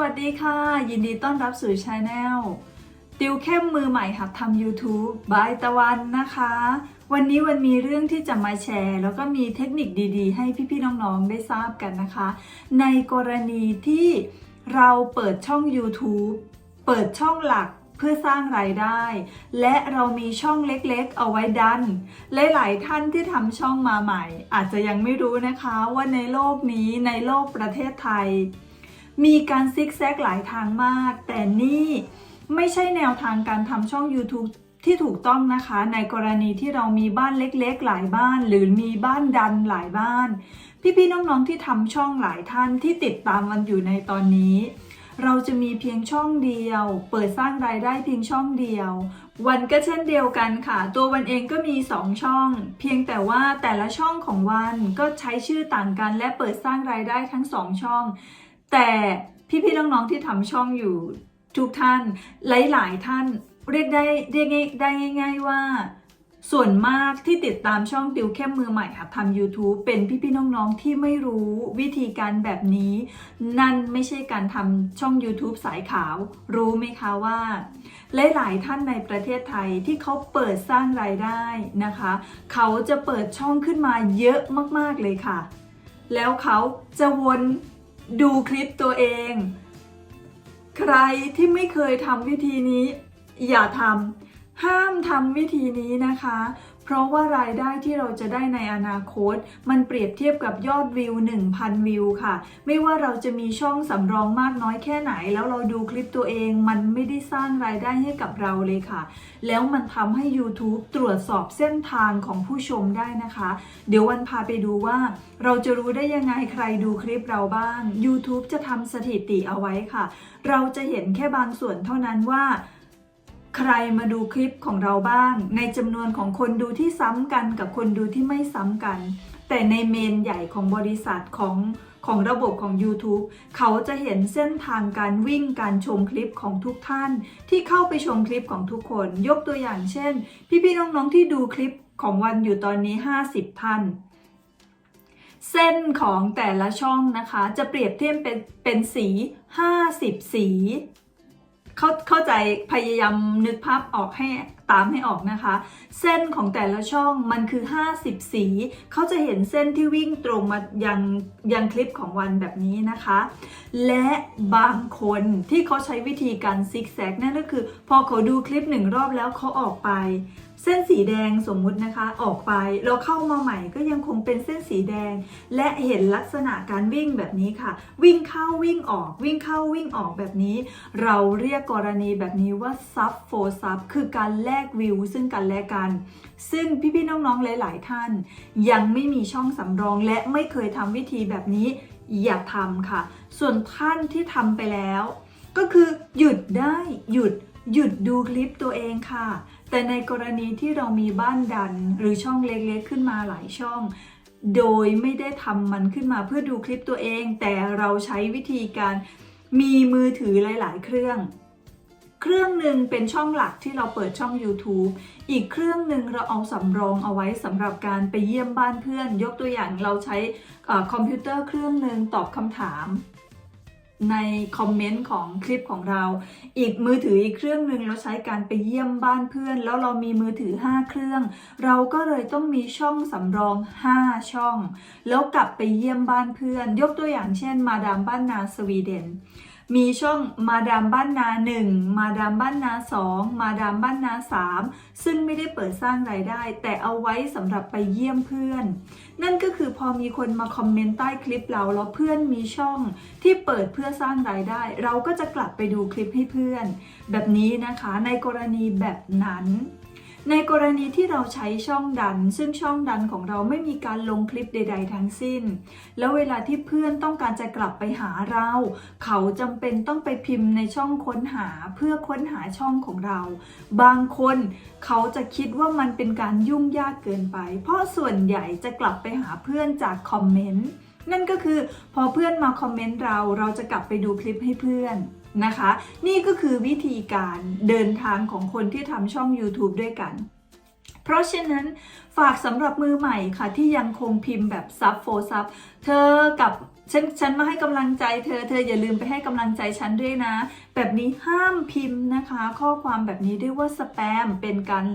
วัสดีค่ะ ยินดีต้อนรับสู่ช anel ติวเข้มมือใหม่หัดทำ YouTube บายตะวันนะคะ วันนี้วันมีเรื่องที่จะมาแชร์ แล้วก็มีเทคนิคดีๆ ให้พี่ๆน้องๆได้ทราบกันนะคะ ในกรณีที่เราเปิดช่อง YouTube เปิดช่องหลักเพื่อสร้างรายได้ และเรามีช่องเล็กๆ เอาไว้ดัน หลายๆท่านที่ทำช่องมาใหม่ อาจจะยังไม่รู้นะคะว่าในโลกนี้ในโลกประเทศไทย มีการซิกแซกหลายทางมาก แต่นี่ไม่ใช่แนวทางการทำช่อง YouTube ที่ถูกต้องนะคะ ในกรณีที่เรามีบ้านเล็กๆ หลายบ้าน หรือมีบ้านดันหลายบ้าน พี่ๆน้องๆที่ทำช่องหลายท่านที่ติดตามมันอยู่ในตอนนี้ เราจะมีเพียงช่องเดียว เปิดสร้างรายได้เพียงช่องเดียว วันก็เช่นเดียวกันค่ะ ตัววันเองก็มี 2 ช่อง เพียงแต่ว่าแต่ละช่องของวันก็ใช้ชื่อต่างกัน และเปิดสร้างรายได้ทั้ง 2 ช่อง แต่พี่ ๆ น้อง ๆ ที่ทำช่องอยู่ทุกท่าน หลาย ๆ ท่านเรียกได้เรียกได้ง่าย ๆว่า ส่วนมากที่ติดตามช่องติวเข้มมือใหม่หัดทำ YouTube เป็นพี่ ๆ น้อง ๆ ที่ไม่รู้วิธีการแบบนี้ นั่นไม่ใช่การทำช่อง YouTube สายขาว รู้ไหมคะว่า หลาย ๆ ท่านในประเทศไทยที่เขาเปิดสร้างรายได้นะคะ เขาจะเปิดช่องขึ้นมาเยอะมาก ๆ เลยค่ะ แล้วเขาจะวน ดูคลิปตัวเอง ใครที่ไม่เคยทำวิธีนี้ อย่าทำ ห้ามทำวิธีนี้นะคะ เพราะว่ารายได้ที่เราจะได้ในอนาคต มันเปรียบเทียบกับยอดวิว 1,000 วิวค่ะ ไม่ว่าเราจะมีช่องสำรองมากน้อยแค่ไหน แล้วเราดูคลิปตัวเอง มันไม่ได้สร้างรายได้ให้กับเราเลยค่ะ แล้วมันทำให้ YouTube ตรวจสอบเส้นทางของผู้ชมได้นะคะ เดี๋ยววันพาไปดูว่า เราจะรู้ได้ยังไงใครดูคลิปเราบ้าง YouTube จะทำสถิติเอาไว้ค่ะ เราจะเห็นแค่บางส่วนเท่านั้นว่า ใครมาดูคลิปของเราบ้าง ในจำนวนของคนดูที่ซ้ำกันกับคนดูที่ไม่ซ้ำกัน แต่ในเมนใหญ่ของบริษัทของของระบบของ YouTube เขาจะเห็นเส้นทางการวิ่งการชมคลิปของทุกท่าน ที่เข้าไปชมคลิปของทุกคน ยกตัวอย่างเช่น พี่ๆน้องๆที่ดูคลิปของวันอยู่ตอนนี้ 50 ท่าน เส้นของแต่ละช่องนะคะ จะเปรียบเทียบเป็นเป็นสี 50 สี เข้าเข้าใจพยายามนึกภาพออกให้ตามให้ออกนะคะ เส้นของแต่ละช่องมันคือ 50 สี เขาจะเห็นเส้นที่วิ่งตรงมายังยังคลิปของวันแบบนี้นะคะ และบางคนที่เขาใช้วิธีการซิกแซกนั่นก็คือ พอเขาดูคลิปหนึ่งรอบแล้วเขาออกไป เส้นสีแดงสมมุตินะคะออกไปเราเข้ามาใหม่ก็ยังคงเป็นเส้นสีแดง และเห็นลักษณะการวิ่งแบบนี้ค่ะ วิ่งเข้าวิ่งออก วิ่งเข้าวิ่งออกแบบนี้ เราเรียกกรณีแบบนี้ว่าซับโฟซับคือการแลกวิวซึ่งกันและกัน ซึ่งพี่ๆน้องๆหลายๆท่าน ยังไม่มีช่องสำรองและไม่เคยทำวิธีแบบนี้อย่าทำค่ะ ส่วนท่านที่ทำไปแล้ว ก็คือหยุดได้หยุด หยุดดูคลิปตัวเองค่ะ แต่ในกรณีที่เรามีบ้านดันหรือช่องเล็กๆขึ้นมาหลายช่อง โดยไม่ได้ทำมันขึ้นมาเพื่อดูคลิปตัวเอง แต่เราใช้วิธีการมีมือถือหลาย ๆ เครื่อง เครื่องหนึ่งเป็นช่องหลักที่เราเปิดช่อง YouTube อีกเครื่องหนึ่งเราเอาสำรองเอาไว้สำหรับการไปเยี่ยมบ้านเพื่อน ยกตัวอย่างเราใช้อคอมพิวเตอร์เครื่องหนึ่งตอบคำถาม ในคอมเมนต์ของคลิปของเรา อีกมือถืออีกเครื่องหนึ่งเราใช้การไปเยี่ยมบ้านเพื่อน แล้วเรามีมือถือ 5 เครื่อง เราก็เลยต้องมีช่องสำรอง 5 ช่อง แล้วกลับไปเยี่ยมบ้านเพื่อน ยกตัวอย่างเช่น มาดามบ้านนาสวีเดน มีช่องมาดามบ้านนา 1 มาดามบ้านนา 2 มาดามบ้านนา 3 ซึ่งไม่ได้เปิดสร้างรายได้ แต่เอาไว้สำหรับไปเยี่ยมเพื่อน นั่นก็คือพอมีคนมาคอมเมนต์ใต้คลิปเราแล้วเพื่อนมีช่องที่เปิดเพื่อสร้างรายได้ เราก็จะกลับไปดูคลิปให้เพื่อน แบบนี้นะคะในกรณีแบบนั้น ในกรณีที่เราใช้ช่องดัน ซึ่งช่องดันของเราไม่มีการลงคลิปใด ๆ ทั้งสิ้น แล้วเวลาที่เพื่อนต้องการจะกลับไปหาเรา เขาจำเป็นต้องไปพิมพ์ในช่องค้นหาเพื่อค้นหาช่องของเรา บางคนเขาจะคิดว่ามันเป็นการยุ่งยากเกินไป เพราะส่วนใหญ่จะกลับไปหาเพื่อนจากคอมเมนต์ นั่นก็คือพอเพื่อนมาคอมเมนต์เราเราจะกลับไปดูคลิปให้เพื่อนนะคะ นี่ก็คือวิธีการเดินทางของคนที่ทำช่อง YouTube ด้วยกัน เพราะฉะนั้นฝากสำหรับมือใหม่ค่ะ ที่ยังคงพิมพ์แบบซับโฟซับเธอกับฉันฉันมาให้กำลังใจเธอเธออย่าลืมไปให้กำลังใจฉันด้วยนะ แบบนี้ห้ามพิมพ์นะคะ ข้อความแบบนี้เรียกว่าสแปมเป็นการ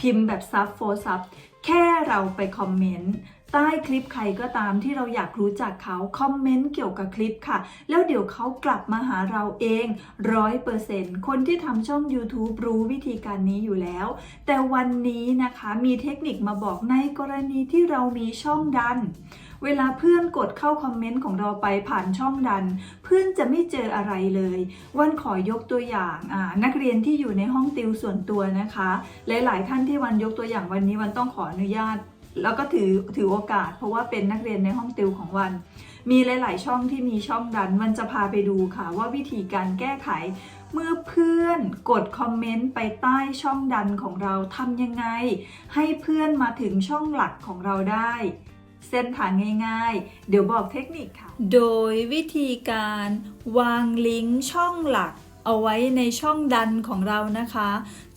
พิมพ์แบบซับโฟซับแค่เราไปคอมเมนต์ ใต้คลิปใครก็ตามที่เราอยากรู้จักเขาคอมเมนต์เกี่ยวกับคลิปค่ะ แล้วเดี๋ยวเขากลับมาหาเราเองร้อยเปอร์เซ็นต์คนที่ทำช่อง YouTube รู้วิธีการนี้อยู่แล้ว แต่วันนี้นะคะมีเทคนิคมาบอกในกรณีที่เรามีช่องดัน เวลาเพื่อนกดเข้าคอมเมนต์ของเราไปผ่านช่องดัน เพื่อนจะไม่เจออะไรเลย วันขอยกตัวอย่างนักเรียนที่อยู่ในห้องติวส่วนตัวนะคะ หลาย ๆ ท่านที่วันยกตัวอย่างวันนี้วันต้องขออนุญาต แล้วก็ถือถือโอกาส เพราะว่าเป็นนักเรียนในห้องติวของวัน มีหลาย ๆ ช่องที่มีช่องดันวันจะพาไปดูค่ะ ว่าวิธีการแก้ไข เมื่อเพื่อนกดคอมเมนต์ไปใต้ช่องดันของเราทำยังไง ให้เพื่อนมาถึงช่องหลักของเราได้ เส้นทางง่าย ๆ เดี๋ยวบอกเทคนิคค่ะ โดยวิธีการวางลิงก์ช่องหลัก เอาไว้ในช่องดันของเรานะคะ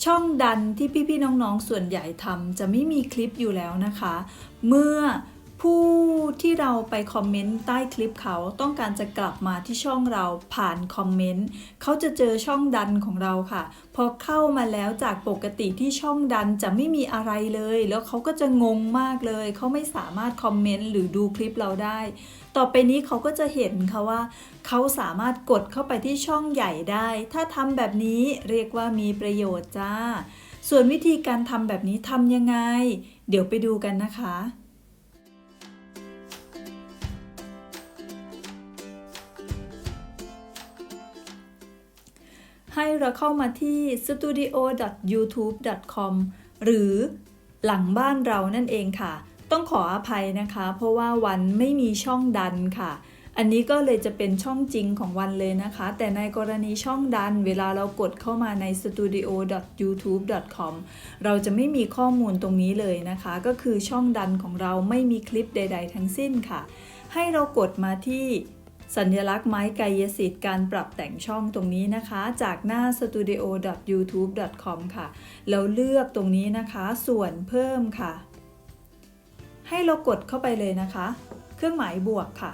ช่องดันที่พี่ๆน้องๆส่วนใหญ่ทำจะไม่มีคลิปอยู่แล้วนะคะ เมื่อ ผู้ที่เราไปคอมเมนต์ใต้คลิปเขาต้องการจะกลับมาที่ช่องเราผ่านคอมเมนต์เขาจะเจอช่องดันของเราค่ะ พอเข้ามาแล้วจากปกติที่ช่องดันจะไม่มีอะไรเลย แล้วเขาก็จะงงมากเลย เขาไม่สามารถคอมเมนต์หรือดูคลิปเราได้ ต่อไปนี้เขาก็จะเห็นค่ะว่า เขาสามารถกดเข้าไปที่ช่องใหญ่ได้ ถ้าทำแบบนี้เรียกว่ามีประโยชน์จ้า ส่วนวิธีการทำแบบนี้ทำยังไง เดี๋ยวไปดูกันนะคะ เราเข้ามาที่ studio.youtube.com หรือหลังบ้านเรานั่นเองค่ะ ต้องขออภัยนะคะ เพราะว่าวันไม่มีช่องดันค่ะ อันนี้ก็เลยจะเป็นช่องจริงของวันเลยนะคะ แต่ในกรณีช่องดันเวลาเรากดเข้ามาใน studio.youtube.com เราจะไม่มีข้อมูลตรงนี้เลยนะคะ ก็คือช่องดันของเราไม่มีคลิปใด ๆ ทั้งสิ้นค่ะ ให้เรากดมาที่ สัญลักษณ์ไม้กายสิทธิ์การปรับแต่งช่องตรงนี้นะคะ จากหน้า studio.youtube.com ค่ะ แล้วเลือกตรงนี้นะคะ ส่วนเพิ่มค่ะ ให้เรากดเข้าไปเลยนะคะ เครื่องหมายบวกค่ะ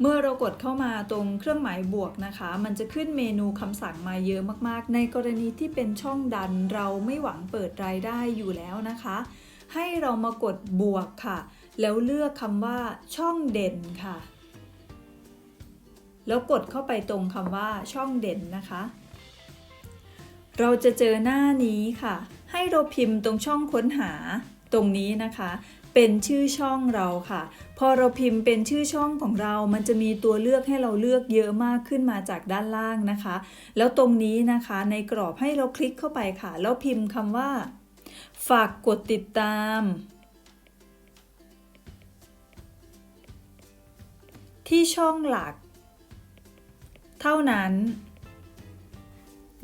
เมื่อเรากดเข้ามาตรงเครื่องหมายบวกนะคะ มันจะขึ้นเมนูคำสั่งมาเยอะมากๆ ในกรณีที่เป็นช่องดันเราไม่หวังเปิดรายได้อยู่แล้วนะคะ ให้เรามากดบวกค่ะ แล้วเลือกคำว่าช่องเด่นค่ะ แล้วกดเข้าไปตรงคำว่าช่องเด่นนะคะ เราจะเจอหน้านี้ค่ะ ให้เราพิมพ์ตรงช่องค้นหาตรงนี้นะคะ เป็นชื่อช่องเราค่ะ พอเราพิมพ์เป็นชื่อช่องของเรา มันจะมีตัวเลือกให้เราเลือกเยอะมากขึ้นมาจากด้านล่างนะคะ แล้วตรงนี้นะคะในกรอบให้เราคลิกเข้าไปค่ะ แล้วพิมพ์คำว่า ฝากกดติดตาม ที่ช่องหลัก เท่านั้น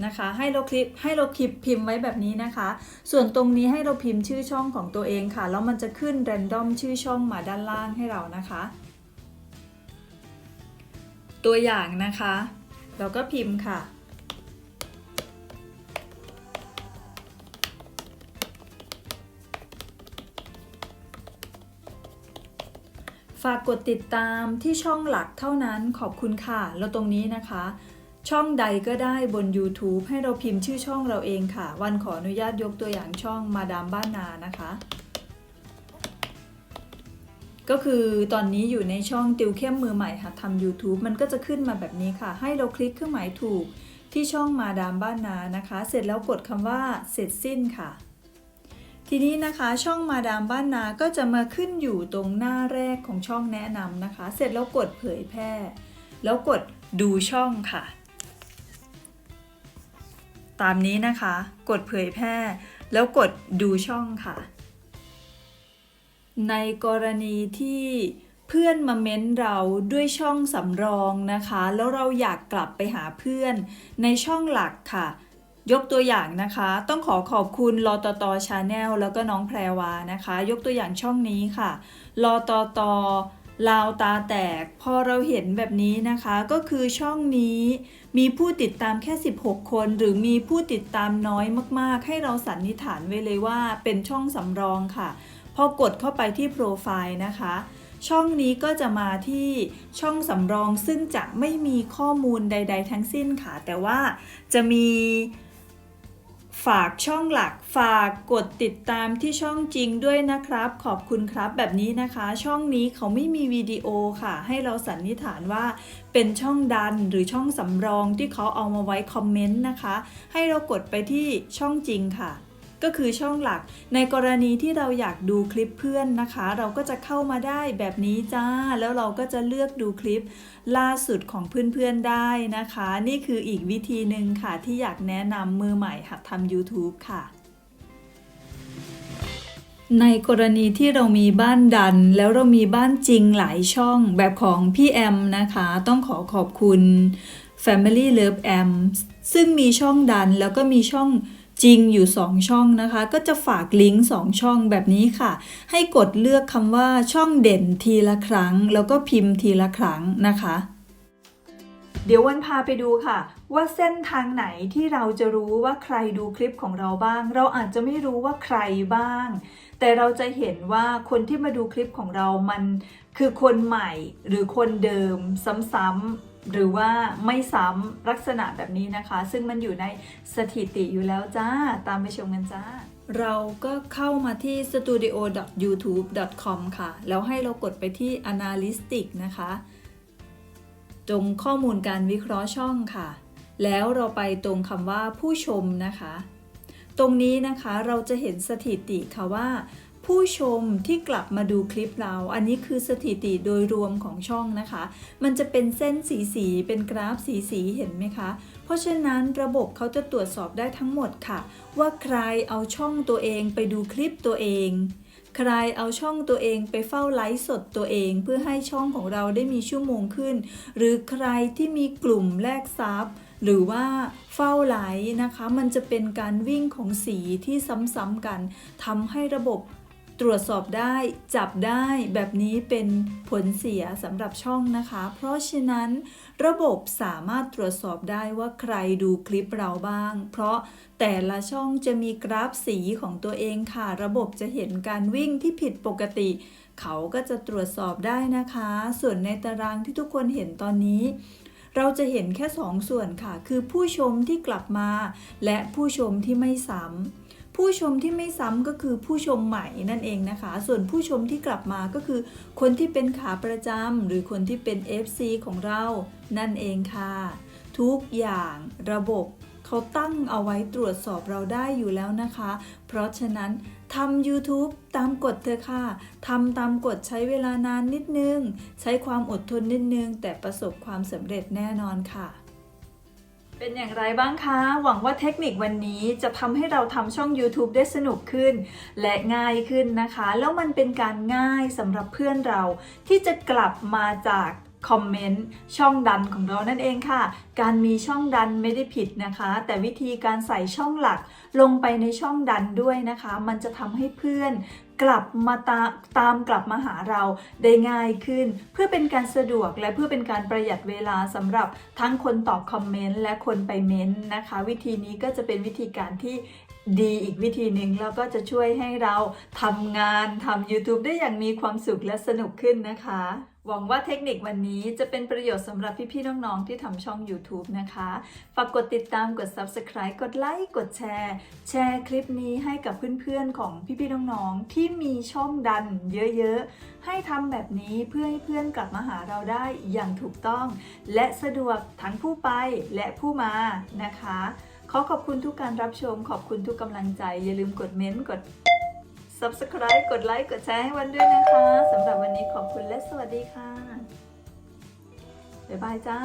นะคะให้เราคลิปให้เราคลิปพิมพ์ไว้แบบนี้นะคะ ส่วนตรงนี้ให้เราพิมพ์ชื่อช่องของตัวเองค่ะแล้วมันจะขึ้นแรนดอมชื่อช่องมาด้านล่างให้เรานะคะ ตัวอย่างนะคะ เราก็พิมพ์ค่ะากกดติดตามที่ช่องหลักเท่านั้นขอบคุณค่ะ แล้วตรงนี้นะคะ ช่องใดก็ได้บน YouTube ให้เราพิมพ์ชื่อช่องเราเองค่ะ วันขออนุญาตยกตัวอย่างช่องมาดามบ้านนานะคะ ก็คือตอนนี้อยู่ในช่องติวเข้มมือใหม่หัดทำ YouTube มันก็จะขึ้นมาแบบนี้ค่ะ ให้เราคลิกเครื่องหมายถูกที่ช่องมาดามบ้านนานะคะ เสร็จแล้วกดคำว่าเสร็จสิ้นค่ะ ทีนี้นะคะช่องมาดามบ้านนาก็จะมาขึ้นอยู่ตรงหน้าแรกของช่องแนะนำนะคะ เสร็จแล้วกดเผยแพร่ แล้วกดดูช่องค่ะ ตามนี้นะคะ กดเผยแพร่ แล้วกดดูช่องค่ะ ในกรณีที่เพื่อนมาเม้นเราด้วยช่องสำรองนะคะ แล้วเราอยากกลับไปหาเพื่อนในช่องหลักค่ะ ยกตัวอย่างนะคะ ต้องขอขอบคุณลอตตชาแนลแล้วก็น้องแพรวานะคะ ยกตัวอย่างช่องนี้ค่ะลอตตลาวตาแตก พอเราเห็นแบบนี้นะคะ ก็คือช่องนี้มีผู้ติดตามแค่ 16 คน หรือมีผู้ติดตามน้อยมากๆ ให้เราสันนิษฐานไว้เลยว่าเป็นช่องสำรองค่ะ พอกดเข้าไปที่โปรไฟล์นะคะช่องนี้ก็จะมาที่ช่องสำรองซึ่งจะไม่มีข้อมูลใด ๆ ทั้งสิ้นค่ะ แต่ว่าจะมี ฝากช่องหลัก ฝากกดติดตามที่ช่องจริงด้วยนะครับ ขอบคุณครับแบบนี้นะคะ ช่องนี้เขาไม่มีวิดีโอค่ะ ให้เราสันนิษฐานว่าเป็นช่องดันหรือช่องสำรองที่เขาเอามาไว้คอมเมนต์นะคะ ให้เรากดไปที่ช่องจริงค่ะ ก็คือช่องหลัก ในกรณีที่เราอยากดูคลิปเพื่อนนะคะ เราก็จะเข้ามาได้แบบนี้จ้า แล้วเราก็จะเลือกดูคลิปล่าสุดของเพื่อนๆได้นะคะ นี่คืออีกวิธีหนึ่งค่ะ ที่อยากแนะนำมือใหม่หัดทำ YouTube ค่ะในกรณีที่เรามีบ้านดัน แล้วเรามีบ้านจริงหลายช่องแบบของพี่แอมนะคะ ต้องขอขอบคุณ Family Love M ซึ่งมีช่องดันแล้วก็มีช่อง จริงอยู่ 2 ช่องนะคะ ก็จะฝากลิงก์ 2 ช่องแบบนี้ค่ะ ให้กดเลือกคำว่าช่องเด่นทีละครั้ง แล้วก็พิมพ์ทีละครั้งนะคะ เดี๋ยววันพาไปดูค่ะ ว่าเส้นทางไหนที่เราจะรู้ว่าใครดูคลิปของเราบ้าง เราอาจจะไม่รู้ว่าใครบ้าง แต่เราจะเห็นว่าคนที่มาดูคลิปของเรามันคือคนใหม่หรือคนเดิมซ้ำๆ หรือว่าไม่ซ้ำลักษณะแบบนี้นะคะ ซึ่งมันอยู่ในสถิติอยู่แล้วจ้า ตามไปชมกันจ้า เราก็เข้ามาที่ studio.youtube.com ค่ะ แล้วให้เรากดไปที่ analytics นะคะ ตรงข้อมูลการวิเคราะห์ช่องค่ะ แล้วเราไปตรงคำว่าผู้ชมนะคะ ตรงนี้นะคะเราจะเห็นสถิติค่ะว่า ผู้ชมที่กลับมาดูคลิปเรา อันนี้คือสถิติโดยรวมของช่องนะคะ มันจะเป็นเส้นสีสีเป็นกราฟสีสีเห็นไหมคะ เพราะฉะนั้นระบบเขาจะตรวจสอบได้ทั้งหมดค่ะ ว่าใครเอาช่องตัวเองไปดูคลิปตัวเองใครเอาช่องตัวเองไปเฝ้าไลฟ์สดตัวเอง เพื่อให้ช่องของเราได้มีชั่วโมงขึ้น หรือใครที่มีกลุ่มแลกซับหรือว่าเฝ้าไลฟ์นะคะ มันจะเป็นการวิ่งของสีที่ซ้ำๆกันทำให้ระบบ ตรวจสอบได้จับได้แบบนี้เป็นผลเสียสำหรับช่องนะคะ เพราะฉะนั้นระบบสามารถตรวจสอบได้ว่าใครดูคลิปเราบ้าง เพราะแต่ละช่องจะมีกราฟสีของตัวเองค่ะ ระบบจะเห็นการวิ่งที่ผิดปกติ เขาก็จะตรวจสอบได้นะคะ ส่วนในตารางที่ทุกคนเห็นตอนนี้เราจะเห็นแค่สองส่วนค่ะ คือผู้ชมที่กลับมา และผู้ชมที่ไม่ซ้ำ ผู้ชมที่ไม่ซ้ำก็คือผู้ชมใหม่นั่นเองนะคะ ส่วนผู้ชมที่กลับมาก็คือ คนที่เป็นขาประจำหรือคนที่เป็น FC ของเรานั่นเองค่ะ ทุกอย่างระบบเขาตั้งเอาไว้ตรวจสอบเราได้อยู่แล้วนะคะ เพราะฉะนั้นทำ YouTube ตามกฎเธอค่ะ ทำตามกฎใช้เวลานานนิดนึง ใช้ความอดทนนิดนึง แต่ประสบความสำเร็จแน่นอนค่ะ เป็นอย่างไรบ้างคะ หวังว่าเทคนิควันนี้จะทำให้เราทำช่อง YouTube ได้สนุกขึ้น และง่ายขึ้นนะคะ แล้วมันเป็นการง่ายสำหรับเพื่อนเรา ที่จะกลับมาจากคอมเมนต์ช่องดันของเรานั่นเองค่ะ การมีช่องดันไม่ได้ผิดนะคะ แต่วิธีการใส่ช่องหลักลงไปในช่องดันด้วยนะคะ มันจะทำให้เพื่อน กลับมาตาตามกลับมาหาเราได้ง่ายขึ้น เพื่อเป็นการสะดวกและเพื่อเป็นการประหยัดเวลาสำหรับทั้งคนตอบคอมเมนต์และคนไปเม้นต์นะคะ วิธีนี้ก็จะเป็นวิธีการที่ ดีอีกวิธีหนึ่งแล้วก็จะช่วยให้เราทำงานทำ YouTube ได้อย่างมีความสุขและสนุกขึ้นนะคะ หวังว่าเทคนิควันนี้จะเป็นประโยชน์สำหรับพี่ๆน้องๆที่ทำช่อง YouTube นะคะ ฝากกดติดตามกด Subscribe กดไลค์กดแชร์ แชร์คลิปนี้ให้กับเพื่อนๆของพี่ๆน้องๆที่มีช่องดันเยอะๆ ให้ทำแบบนี้เพื่อให้เพื่อนกลับมาหาเราได้อย่างถูกต้อง และสะดวกทั้งผู้ไปและผู้มานะคะ ขอขอบคุณทุกการรับชม ขอบคุณทุกกำลังใจ อย่าลืมกดเม้นต์กด subscribe กดไลค์กดแชร์ให้วันด้วยนะคะสำหรับวันนี้ขอบคุณและสวัสดีค่ะ บ๊ายบายจ้า